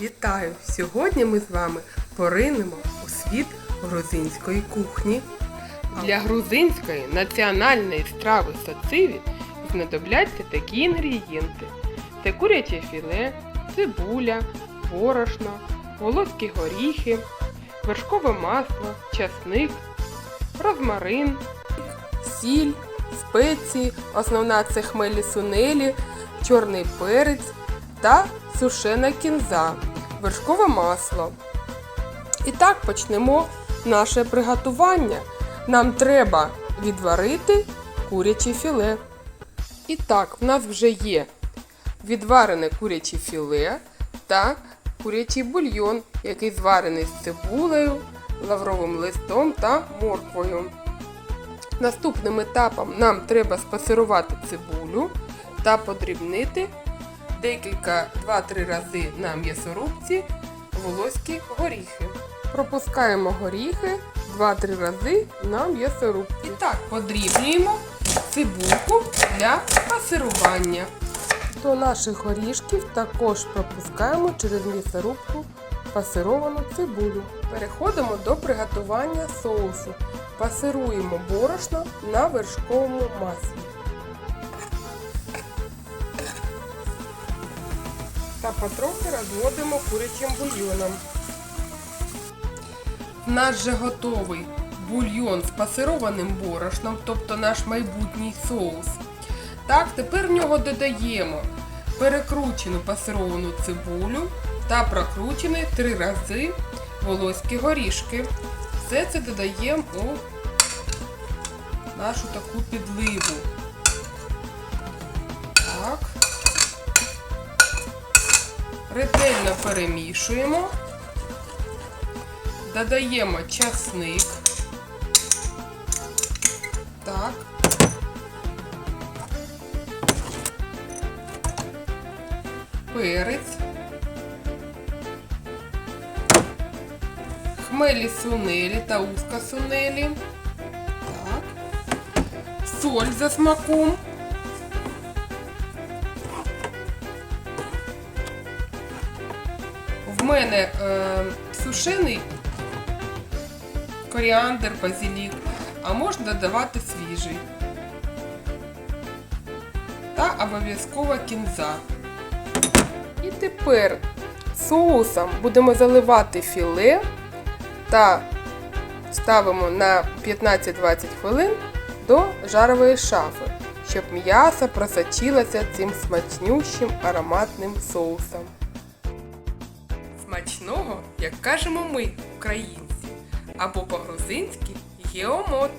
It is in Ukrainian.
Вітаю! Сьогодні ми з вами поринемо у світ грузинської кухні. Для грузинської національної страви сациві знадобляться такі інгредієнти: це куряче філе, цибуля, борошно, волоські горіхи, вершкове масло, часник, розмарин, сіль, спеції, основна це хмелі сунелі, чорний перець та сушена кінза, вершкове масло. І так почнемо наше приготування. Нам треба відварити куряче філе. І так, в нас вже є відварене куряче філе та курячий бульйон, який зварений з цибулею, лавровим листом та морквою. Наступним етапом нам треба спасирувати цибулю та подрібнити декілька 2-3 рази на м'ясорубці волоські горіхи. Пропускаємо горіхи 2-3 рази на м'ясорубці. І так подрібнюємо цибульку для пасирування. До наших горішків також пропускаємо через м'ясорубку пасировану цибулю. Переходимо до приготування соусу. Пасируємо борошно на вершковому маслі. Та потрохи розводимо курячим бульйоном. Наш же готовий бульйон з пасированим борошном, тобто наш майбутній соус. Так, тепер в нього додаємо перекручену пасировану цибулю та прокручені три рази волоські горішки. Все це додаємо у нашу таку підливу. Так. Ретельно перемішуємо. Додаємо часник. Так. Перець. Хмелі сунелі та узка сунелі. Так. Соль за смаком. Мене е, сушений коріандр, базилік, а можна додавати свіжий. Та обов'язково кінза. І тепер соусом будемо заливати філе та ставимо на 15-20 хвилин до жарової шафи, щоб м'ясо просочилося цим смачнющим ароматним соусом. Смачного, як кажемо ми, українці, або по-грузинськи геомот.